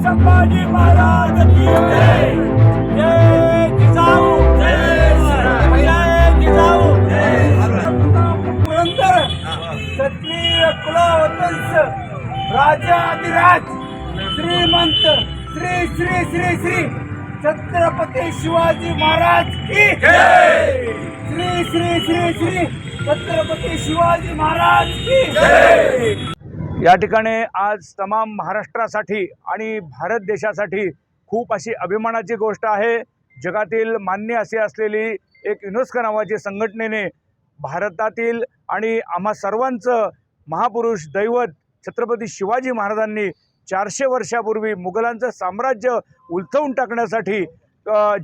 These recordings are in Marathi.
संभाजी महाराज की जय जय राजा अधिराज श्रीमंत श्री श्री श्री श्री छत्रपती शिवाजी महाराज की श्री श्री श्री श्री छत्रपती शिवाजी महाराज की या ठिकाणी आज तमाम महाराष्ट्रासाठी आणि भारत देशासाठी खूप अशी अभिमानाची गोष्ट आहे. जगातील मान्य अशी असलेली एक युनेस्को नावाची संघटनेने भारतातील आणि आम्हा सर्वांचं महापुरुष दैवत छत्रपती शिवाजी महाराजांनी चारशे वर्षापूर्वी मुघलांचं साम्राज्य उलथवून टाकण्यासाठी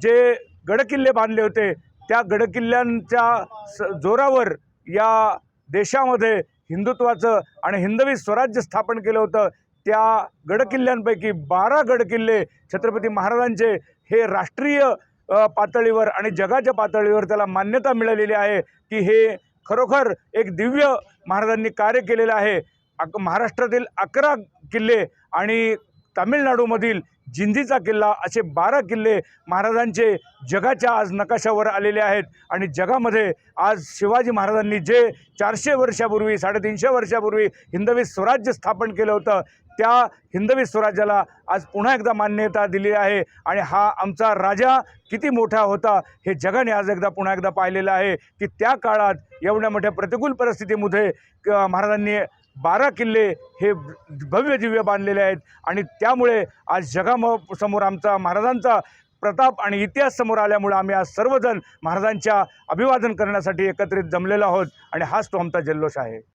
जे गडकिल्ले बांधले होते त्या गडकिल्ल्यांच्या स जोरावर या देशामध्ये हिंदुत्वाचं आणि हिंदवी स्वराज्य स्थापन केलं होतं त्या गडकिल्ल्यांपैकी बारा गडकिल्ले छत्रपती महाराजांचे हे राष्ट्रीय पातळीवर आणि जगाच्या पातळीवर त्याला मान्यता मिळालेली आहे की हे खरोखर एक दिव्य महाराजांनी कार्य केलेलं आहे. अक महाराष्ट्रातील अकरा किल्ले आणि तामिळनाडूमधील जिंजीचा किल्ला असे बारा किल्ले महाराजांचे जगाच्या आज नकाशावर आलेले आहेत. आणि जगामध्ये आज शिवाजी महाराजांनी जे चारशे वर्षापूर्वी साडेतीनशे वर्षापूर्वी हिंदवी स्वराज्य स्थापन केलं होतं त्या हिंदवी स्वराज्याला आज पुन्हा एकदा मान्यता दिली आहे. आणि हा आमचा राजा किती मोठा होता हे जगाने आज एकदा पुन्हा एकदा पाहिलेलं आहे. की त्या काळात एवढ्या मोठ्या प्रतिकूल परिस्थितीमध्ये क- महाराजांनी बारा किल्ले हे भव्य दिव्य बांधलेले आहेत. आणि त्यामुळे आज जगाम समोर आमचा महाराजांचा प्रताप आणि इतिहास समोर आल्यामुळे आम्ही आज सर्वजण महाराजांच्या अभिवादन करण्यासाठी एकत्रित जमलेलो आहोत. आणि हाच तो आमचा जल्लोष आहे.